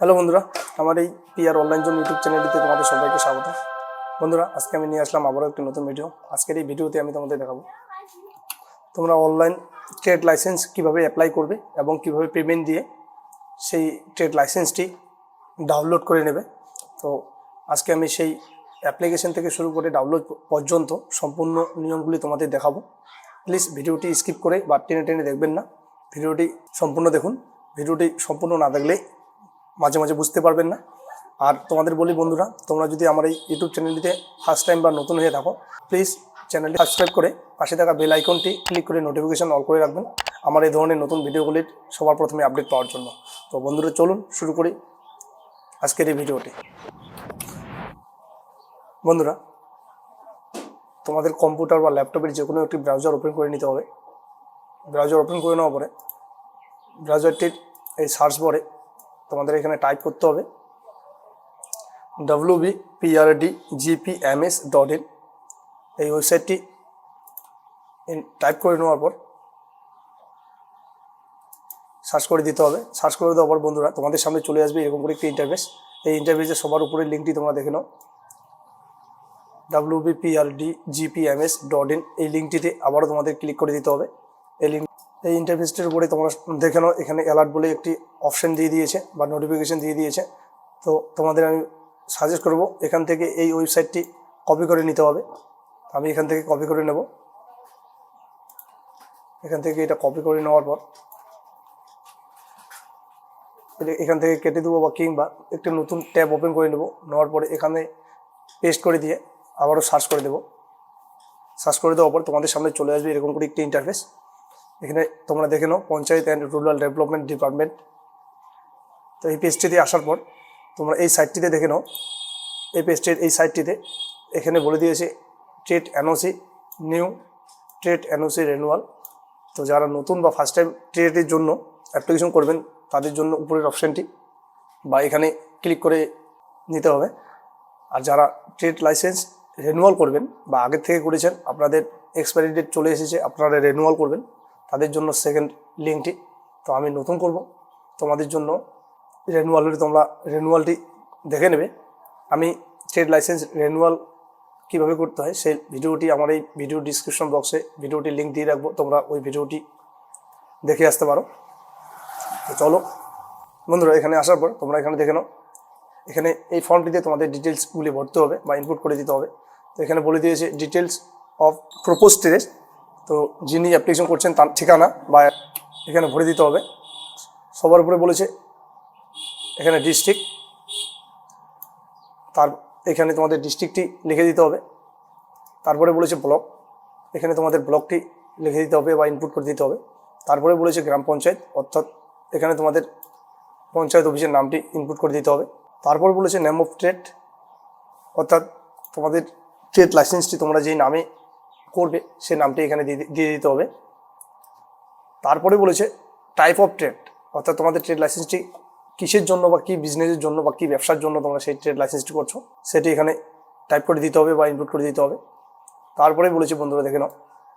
Hello বন্ধুরা, আমার এই পিআর অনলাইন জোন ইউটিউব চ্যানেলটিতে তোমাদের সবাইকে স্বাগত। বন্ধুরা, আজকে আমি নিয়ে আসলাম আবারও একটি নতুন ভিডিও আজকের এই ভিডিওতে আমি তোমাদের দেখাবো। তোমরা অনলাইন ট্রেড লাইসেন্স কীভাবে অ্যাপ্লাই করবে এবং কীভাবে পেমেন্ট দিয়ে সেই ট্রেড লাইসেন্সটি ডাউনলোড করে নেবে। তো আজকে আমি সেই অ্যাপ্লিকেশন থেকে শুরু করে ডাউনলোড পর্যন্ত সম্পূর্ণ নিয়মগুলি তোমাদের দেখাবো। প্লিজ ভিডিওটি স্কিপ করে বা টেনে টেনে দেখবেন না। ভিডিওটি সম্পূর্ণ দেখুন। ভিডিওটি সম্পূর্ণ না দেখলে মাঝে মাঝে বুঝতে পারবেন না। আর তোমাদের বলি বন্ধুরা, তোমরা যদি আমার এই ইউটিউব চ্যানেলটিতে ফার্স্ট টাইম বা নতুন হয়ে থাকো প্লিজ চ্যানেলটি সাবস্ক্রাইব করে পাশে থাকা বেল আইকনটি ক্লিক করে নোটিফিকেশন অল করে রাখবেন। আমার এই ধরনের নতুন ভিডিওগুলির সবার প্রথমে আপডেট পাওয়ার জন্য। তো বন্ধুরা, চলুন শুরু করি আজকের এই ভিডিওটি। বন্ধুরা, তোমাদের কম্পিউটার বা ল্যাপটপের যে কোনো একটি ব্রাউজার ওপেন করে নিতে হবে। ব্রাউজার ওপেন করে নেওয়ার পরে ব্রাউজারটির এই সার্চ বরে তোমাদের এখানে টাইপ করতে হবে W B PRD GPMS dot in এই ওয়েবসাইটটি টাইপ করে নেওয়ার পর সার্চ করে দিতে হবে। সার্চ করে দেওয়ার পর বন্ধুরা তোমাদের সামনে চলে আসবে এরকম করে একটি ইন্টারভেস এই ইন্টারভেসের সবার উপরে লিঙ্কটি তোমরা দেখে নাও। W B PRD GPMS dot in এই লিঙ্কটিতে আবারও তোমাদের ক্লিক করে দিতে হবে। এই লিঙ্ক এই ইন্টারফেসটির উপরে তোমরা দেখে নাও, এখানে অ্যালার্ট বলে একটি অপশন দিয়ে দিয়েছে বা নোটিফিকেশন দিয়ে দিয়েছে। তো তোমাদের আমি সাজেস্ট করব, এখান থেকে এই ওয়েবসাইটটি কপি করে নিতে হবে। আমি এখান থেকে কপি করে নেব। এখান থেকে এটা কপি করে নেওয়ার পর এখান থেকে কেটে দেবো বা কিংবা একটি নতুন ট্যাব ওপেন করে নেব। নেওয়ার পরে এখানে পেস্ট করে দিয়ে আবারও সার্চ করে দেবো। সার্চ করে দেওয়ার পর তোমাদের সামনে চলে আসবে এরকম করে একটি ইন্টারফেস এখানে তোমরা দেখে নাও, panchayat and rural development department তো এই পেজটিতে আসার পর তোমরা এই সাইটটিতে দেখে নাও, এই পেজটির এই সাইটটিতে এখানে বলে দিয়েছে trade NOC new trade NOC renewal তো যারা নতুন বা ফার্স্ট টাইম ট্রেডের জন্য অ্যাপ্লিকেশন করবেন, তাদের জন্য উপরের অপশানটি বা এখানে ক্লিক করে নিতে হবে। আর যারা ট্রেড লাইসেন্স রেনুয়াল করবেন বা আগের থেকে করেছেন, আপনাদের এক্সপায়ারি ডেট চলে এসেছে, আপনারা রেনুয়াল করবেন। তাদের জন্য সেকেন্ড লিঙ্কটি তো আমি নতুন করব। তোমাদের জন্য রেনুয়ালের তোমরা রেনুয়ালটি দেখে নেবে। আমি ট্রেড লাইসেন্স রেনুয়াল কীভাবে করতে হয় সেই ভিডিওটি আমার এই ভিডিও ডিসক্রিপশন বক্সে ভিডিওটি লিঙ্ক দিয়ে রাখব। তোমরা ওই ভিডিওটি দেখে আসতে পারো। তো চলো, বন্ধুরা, এখানে আসার পর তোমরা এখানে দেখে নাও। এখানে এই ফর্মটিতে তোমাদের ডিটেলসগুলি ভরতে হবে বা ইনপুট করে দিতে হবে। তো এখানে বলে দিয়েছে ডিটেলস অফ প্রোপোজ ট্রেড তো যিনি অ্যাপ্লিকেশন করছেন তার ঠিকানা বা এখানে ভরে দিতে হবে। সবার উপরে বলেছে এখানে ডিস্ট্রিক্ট তার এখানে তোমাদের ডিস্ট্রিক্টটি লিখে দিতে হবে। তারপরে বলেছে ব্লক এখানে তোমাদের ব্লকটি লিখে দিতে হবে বা ইনপুট করে দিতে হবে। তারপরে বলেছে গ্রাম পঞ্চায়েত, অর্থাৎ এখানে তোমাদের পঞ্চায়েত অফিসের নামটি ইনপুট করে দিতে হবে। তারপর বলেছে নেম অফ ট্রেড অর্থাৎ তোমাদের ট্রেড লাইসেন্সটি তোমরা যেই নামে করবে, সে নামটি এখানে দিয়ে দিতে হবে। তারপরে বলেছে টাইপ অফ ট্রেড অর্থাৎ তোমাদের ট্রেড লাইসেন্সটি কিসের জন্য বা কী বিজনেসের জন্য বা কী ব্যবসার জন্য তোমরা সেই ট্রেড লাইসেন্সটি করছ, সেটি এখানে টাইপ করে দিতে হবে বা ইনপুট করে দিতে হবে। তারপরে বলেছে, বন্ধুরা দেখে নাও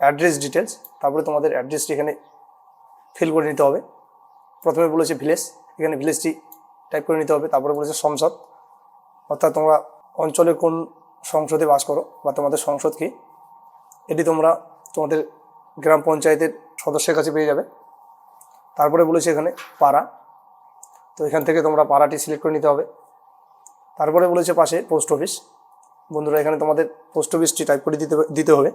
অ্যাড্রেস ডিটেলস তারপরে তোমাদের অ্যাড্রেসটি এখানে ফিল করে নিতে হবে। প্রথমে বলেছে ভিলেজ এখানে ভিলেজটি টাইপ করে নিতে হবে, তারপরে বলেছে সংসদ, অর্থাৎ তোমরা অঞ্চলে কোন সংসদে বাস করো বা তোমাদের সংসদ কী? এটি তোমরা তোমাদের গ্রাম পঞ্চায়েতের সদস্যের কাছে পেয়ে যাবে। তারপরে বলেছে এখানে পাড়া। তো এখান থেকে তোমরা পাড়াটি সিলেক্ট করে নিতে হবে। তারপরে বলেছে পাশে পোস্ট অফিস। বন্ধুরা, এখানে তোমাদের পোস্ট অফিসটি টাইপ করে দিতে দিতে হবে।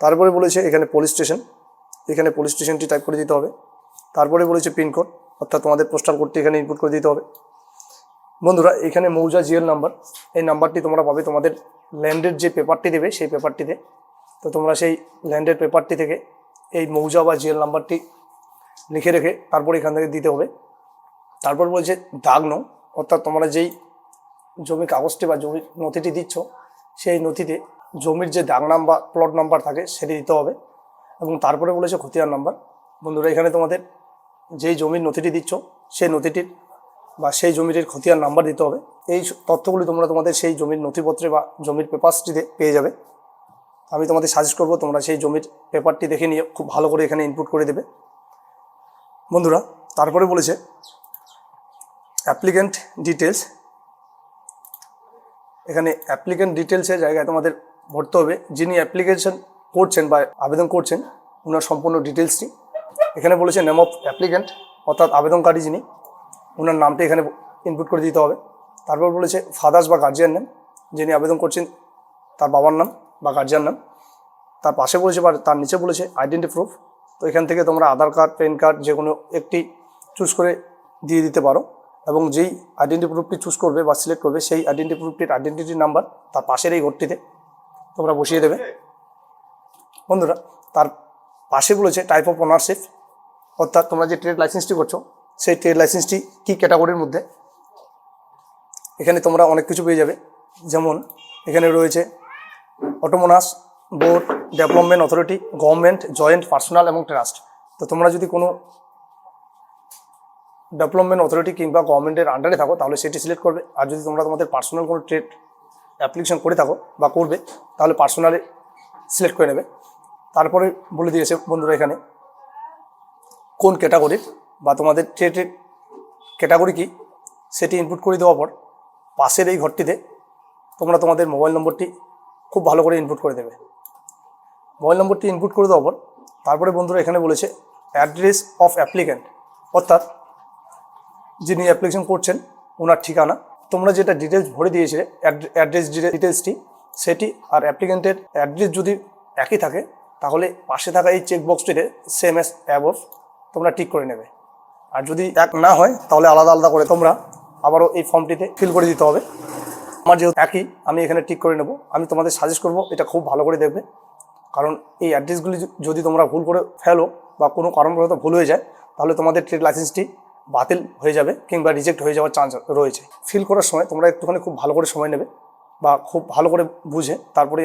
তারপরে বলেছে এখানে পুলিশ স্টেশন। এখানে পুলিশ স্টেশনটি টাইপ করে দিতে হবে। তারপরে বলেছে পিনকোড অর্থাৎ তোমাদের পোস্টাল কোডটি এখানে ইনপুট করে দিতে হবে। বন্ধুরা, এখানে মৌজা জিএল নাম্বার। এই নাম্বারটি তোমরা পাবে তোমাদের ল্যান্ডের যে পেপারটি দেবে, সেই পেপারটিতে তো তোমরা সেই ল্যান্ডের পেপারটি থেকে এই মৌজা বা জিএল নাম্বারটি লিখে রেখে তারপর এখান থেকে দিতে হবে। তারপর বলছে, দাগ নো অর্থাৎ তোমরা যেই জমি কাগজটি বা জমির নথিটি দিচ্ছ, সেই নথিতে জমির যে দাগ নাম বা প্লট নাম্বার থাকে, সেটি দিতে হবে। এবং তারপরে বলেছে খতিয়ান নাম্বার। বন্ধুরা, এখানে তোমাদের যেই জমির নথিটি দিচ্ছ, সেই নথিটির বা সেই জমিটির খতিয়ান নাম্বার দিতে হবে। এই তথ্যগুলি তোমরা তোমাদের সেই জমির নথিপত্রে বা জমির পেপারসটিতে পেয়ে যাবে। আমি তোমাদের সাজেস্ট করব, তোমরা সেই জমির পেপারটি দেখে নিয়ে খুব ভালো করে এখানে ইনপুট করে দেবে। বন্ধুরা, তারপরে বলেছে অ্যাপ্লিক্যান্ট ডিটেলস এখানে অ্যাপ্লিক্যান্ট ডিটেলসের জায়গায় তোমাদের ভরতে হবে। যিনি অ্যাপ্লিকেশন করছেন বা আবেদন করছেন ওনার সম্পূর্ণ ডিটেলসটি এখানে বলেছে নেম অফ অ্যাপ্লিক্যান্ট অর্থাৎ আবেদনকারী যিনি ওনার নামটি এখানে ইনপুট করে দিতে হবে। তারপর বলেছে ফাদার্স বা গার্জিয়ান নেম যিনি আবেদন করছেন, তার বাবার নাম। বা গার্জিয়ান নাম তার পাশে বলেছে বা তার নিচে বলেছে আইডেন্টি প্রুফ তো এখান থেকে তোমরা আধার কার্ড প্যান কার্ড যে কোনো একটি চুজ করে দিয়ে দিতে পারো। এবং যেই আইডেন্টি প্রুফটি চুজ করবে বা সিলেক্ট করবে, সেই আইডেন্টি প্রুফটির আইডেন্টিটি নাম্বার তার পাশের এই ঘরটিতে তোমরা বসিয়ে দেবে। বন্ধুরা, তার পাশে বলেছে টাইপ অফ ওনারশিপ অর্থাৎ তোমরা যে ট্রেড লাইসেন্সটি করছ, সেই ট্রেড লাইসেন্সটি কী ক্যাটাগরির মধ্যে? এখানে তোমরা অনেক কিছু পেয়ে যাবে। যেমন এখানে রয়েছে autonomous board development authority government joint personal এবং ট্রাস্ট তো তোমরা যদি কোনো ডেভেলপমেন্ট অথরিটি কিংবা গভর্নমেন্টের আন্ডারে থাকো, তাহলে সেটি সিলেক্ট করবে। আর যদি তোমরা তোমাদের পার্সোনাল কোনো ট্রেড অ্যাপ্লিকেশন করে থাকো বা করবে, তাহলে পার্সোনালে সিলেক্ট করে নেবে। তারপরে বলে দিয়েছে বন্ধুরা এখানে, কোন ক্যাটাগরির বা তোমাদের ট্রেডের ক্যাটাগরি কি, সেটি ইনপুট করে দেওয়ার পর পাশের এই ঘরটিতে তোমরা তোমাদের মোবাইল নম্বরটি খুব ভালো করে ইনপুট করে দেবে। মোবাইল নম্বরটি ইনপুট করে দেওয়ার পর তারপরে বন্ধুরা এখানে বলেছে অ্যাড্রেস অফ অ্যাপ্লিক্যান্ট অর্থাৎ যিনি অ্যাপ্লিকেশন করছেন, ওনার ঠিকানা। তোমরা যেটা ডিটেলস ভরে দিয়েছিলে অ্যাড্রেস ডিটেলসটি সেটি আর অ্যাপ্লিকেন্টের অ্যাড্রেস যদি একই থাকে, তাহলে পাশে থাকা এই চেক বক্সটিতে সেম এস অ্যাবভ তোমরা ঠিক করে নেবে। আর যদি এক না হয়, তাহলে আলাদা আলাদা করে তোমরা আবারও এই ফর্মটিতে ফিল করে দিতে হবে। আমার যেহেতু একই, আমি এখানে ঠিক করে নেব। আমি তোমাদের সাজেস্ট করব, এটা খুব ভালো করে দেখবে। কারণ এই অ্যাড্রেসগুলি যদি তোমরা ভুল করে ফেলো বা কোনো কারণবশত ভুল হয়ে যায়, তাহলে তোমাদের ট্রেড লাইসেন্সটি বাতিল হয়ে যাবে কিংবা রিজেক্ট হয়ে যাওয়ার চান্স রয়েছে। ফিল করার সময় তোমরা একটুখানি খুব ভালো করে সময় নেবে বা খুব ভালো করে বুঝে তারপরে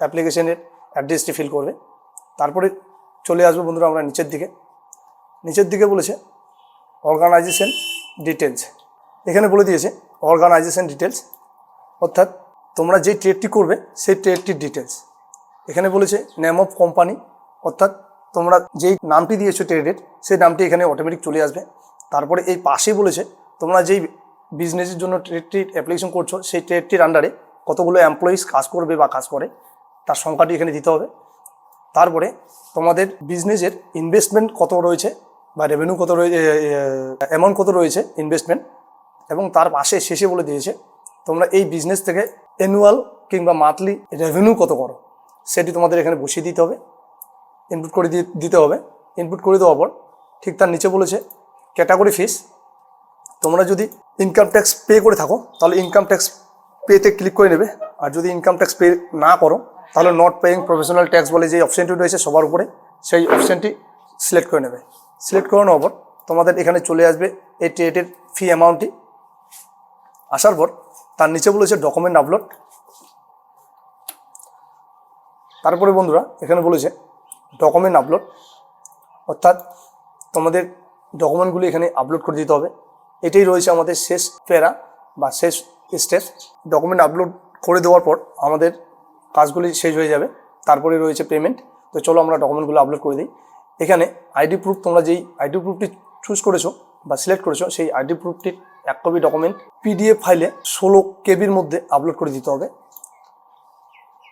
অ্যাপ্লিকেশনের অ্যাড্রেসটি ফিল করবে। তারপরে চলে আসবে বন্ধুরা আমরা নিচের দিকে। নিচের দিকে বলেছে অর্গানাইজেশন ডিটেলস এখানে বলে দিয়েছে অর্গানাইজেশন ডিটেলস অর্থাৎ তোমরা যেই ট্রেডটি করবে, সেই ট্রেডটির ডিটেলস এখানে বলেছে নেম অফ কোম্পানি অর্থাৎ তোমরা যেই নামটি দিয়েছ ট্রেডের সেই নামটি এখানে অটোমেটিক চলে আসবে। তারপরে এই পাশেই বলেছে, তোমরা যেই বিজনেসের জন্য ট্রেডটির অ্যাপ্লিকেশন করছ, সেই ট্রেডটির আন্ডারে কতগুলো এমপ্লয়িজ কাজ করবে বা কাজ করে, তার সংখ্যাটি এখানে দিতে হবে। তারপরে তোমাদের বিজনেসের ইনভেস্টমেন্ট কত রয়েছে বা রেভিনিউ কত রয়েছে অ্যামাউন্ট কত রয়েছে ইনভেস্টমেন্ট এবং তার পাশে, শেষে বলে দিয়েছে তোমরা এই বিজনেস থেকে অ্যানুয়াল কিংবা মান্থলি রেভিনিউ কত করো? সেটি তোমাদের এখানে বসিয়ে দিতে হবে। ইনপুট করে দিতে হবে। ইনপুট করে দেওয়ার পর ঠিক তার নিচে বলেছে ক্যাটাগরি ফিস তোমরা যদি ইনকাম ট্যাক্স পে করে থাকো, তাহলে ইনকাম ট্যাক্স পেতে ক্লিক করে নেবে। আর যদি ইনকাম ট্যাক্স পে না করো, তাহলে নট পেয়িং প্রফেশনাল ট্যাক্স বলে যে অপশানটি রয়েছে সবার উপরে, সেই অপশানটি সিলেক্ট করে নেবে। সিলেক্ট করে নেওয়ার পর তোমাদের এখানে চলে আসবে এই টেটের ফি অ্যামাউন্টটি আসার পর তার নিচে বলেছে ডকুমেন্ট আপলোড তারপরে বন্ধুরা, এখানে বলেছে ডকুমেন্ট আপলোড অর্থাৎ তোমাদের ডকুমেন্টগুলি এখানে আপলোড করে দিতে হবে। এটাই রয়েছে আমাদের শেষ প্যারা বা শেষ স্টেপ ডকুমেন্ট আপলোড করে দেওয়ার পর আমাদের কাজগুলি শেষ হয়ে যাবে। তারপরে রয়েছে পেমেন্ট তো চলো আমরা ডকুমেন্টগুলো আপলোড করে দিই। এখানে আইডি প্রুফ তোমরা যেই আইডি প্রুফটি চুজ করেছ বা সিলেক্ট করেছ, সেই আইডি প্রুফটির এক কপি ডকুমেন্ট পিডিএফ ফাইলে ষোলো কেবির মধ্যে আপলোড করে দিতে হবে।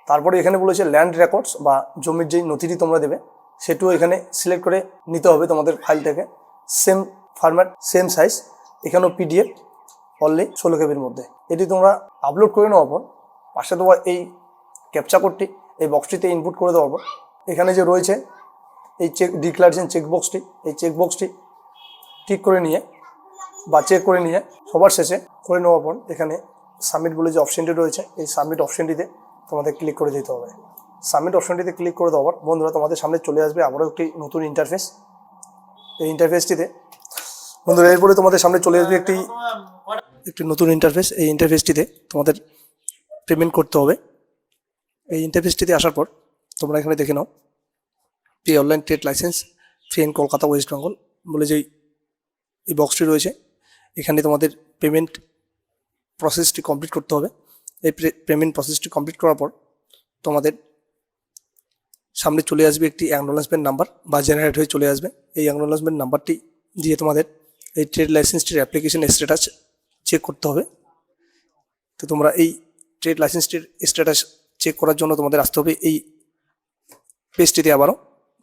তারপরে এখানে বলেছে ল্যান্ড রেকর্ডস বা জমির যেই নথিটি তোমরা দেবে, সেটিও এখানে সিলেক্ট করে নিতে হবে তোমাদের ফাইল থেকে সেম ফরম্যাট সেম সাইজ এখানেও পিডিএফ অনলি ষোলো কেবির মধ্যে। এটি তোমরা আপলোড করে নেওয়ার পর, পাশে দেওয়া এই ক্যাপচা কোডটি এই বক্সটিতে ইনপুট করে দেওয়ার পর, এখানে যে রয়েছে এই চেক ডিক্লারেশন চেকবক্সটি এই চেকবক্সটি ঠিক করে নিয়ে বা চেক করে নিয়ে সবার শেষে করে নেওয়ার পর এখানে সাবমিট বলে যে অপশনটি রয়েছে, এই সাবমিট অপশনটিতে তোমাদের ক্লিক করে দিতে হবে। সাবমিট অপশনটিতে ক্লিক করে দেওয়ার বন্ধুরা তোমাদের সামনে চলে আসবে আবারও একটি নতুন ইন্টারফেস এই ইন্টারফেসটিতে বন্ধুরা এরপরে তোমাদের সামনে চলে আসবে একটি একটি নতুন ইন্টারফেস এই ইন্টারফেসটিতে তোমাদের পেমেন্ট করতে হবে। এই ইন্টারফেসটিতে আসার পর তোমরা এখানে দেখে নাও pay online trade licence free in Kolkata West Bengal বলে যেই এই বক্সটি রয়েছে এখানে তোমাদের পেমেন্ট প্রসেসটি কমপ্লিট করতে হবে। এই পেমেন্ট প্রসেসটি কমপ্লিট করার পর তোমাদের সামনে চলে আসবে একটি অ্যাকনোলেজমেন্ট নাম্বার বা জেনারেট হয়ে চলে আসবে। এই অ্যাকনোলেজমেন্ট নাম্বারটি দিয়ে তোমাদের এই ট্রেড লাইসেন্সটির অ্যাপ্লিকেশন স্ট্যাটাস চেক করতে হবে। তো তোমরা এই ট্রেড লাইসেন্সটির স্ট্যাটাস চেক করার জন্য তোমাদের আসতে হবে এই পেজটিতে আবারও।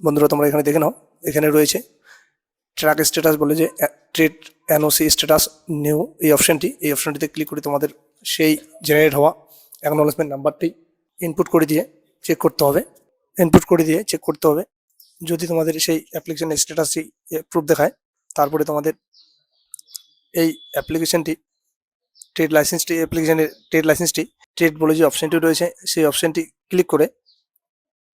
বন্ধুরা, তোমরা এখানে দেখে নাও। এখানে রয়েছে ট্র্যাক স্ট্যাটাস বলে যে ট্রেড এনওসি স্ট্যাটাস নিউ এই অপশনটি এই অপশানটিতে ক্লিক করে তোমাদের সেই জেনারেট হওয়া অ্যাকনোলেজমেন্ট নাম্বারটি ইনপুট করে দিয়ে চেক করতে হবে। ইনপুট করে দিয়ে চেক করতে হবে। যদি তোমাদের সেই অ্যাপ্লিকেশন স্ট্যাটাসটি প্রুফ দেখায়, তারপরে তোমাদের এই অ্যাপ্লিকেশনটি ট্রেড লাইসেন্সটি অ্যাপ্লিকেশনের ট্রেড লাইসেন্সটি ট্রেড বলে যে অপশনটি রয়েছে, সেই অপশনটি ক্লিক করে,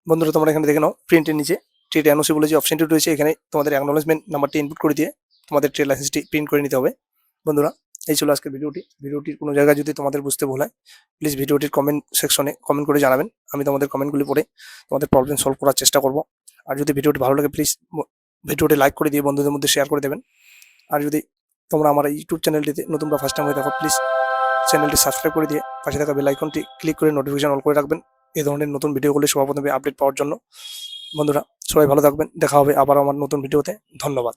বন্ধুরা তোমরা এখানে দেখে নাও প্রিন্টের নিচে ট্রেড এনওসি বলে যে অপশনটি রয়েছে। এখানে তোমাদের অ্যাকনোলেজমেন্ট নাম্বারটি ইনপুট করে দিয়ে তোমাদের ট্রেড লাইসেন্সটি প্রিন্ট করে নিতে হবে। বন্ধুরা, এই ছিল আজকের ভিডিওটি ভিডিওটির কোনো জায়গায় যদি তোমাদের বুঝতে ভুল হয় প্লিজ ভিডিওটির কমেন্ট সেকশনে কমেন্ট করে জানাবেন। আমি তোমাদের কমেন্টগুলি পড়ে তোমাদের প্রবলেম সলভ করার চেষ্টা করব। আর যদি ভিডিওটি ভালো লাগে প্লিজ ভিডিওটি লাইক করে দিয়ে বন্ধুদের মধ্যে শেয়ার করে দেবেন। আর যদি তোমরা আমার ইউটিউব চ্যানেলটিতে নতুন বা ফার্স্ট টাইম হয়ে দেখো প্লিজ চ্যানেলটি সাবস্ক্রাইব করে দিয়ে পাশে থাকা বেল আইকনটি ক্লিক করে নোটিফিকেশন অল করে রাখবেন। এই ধরনের নতুন ভিডিওগুলি সবার প্রথমে আপডেট পাওয়ার জন্য। বন্ধুরা সবাই ভালো থাকবেন। দেখা হবে আবার আমার নতুন ভিডিওতে। ধন্যবাদ।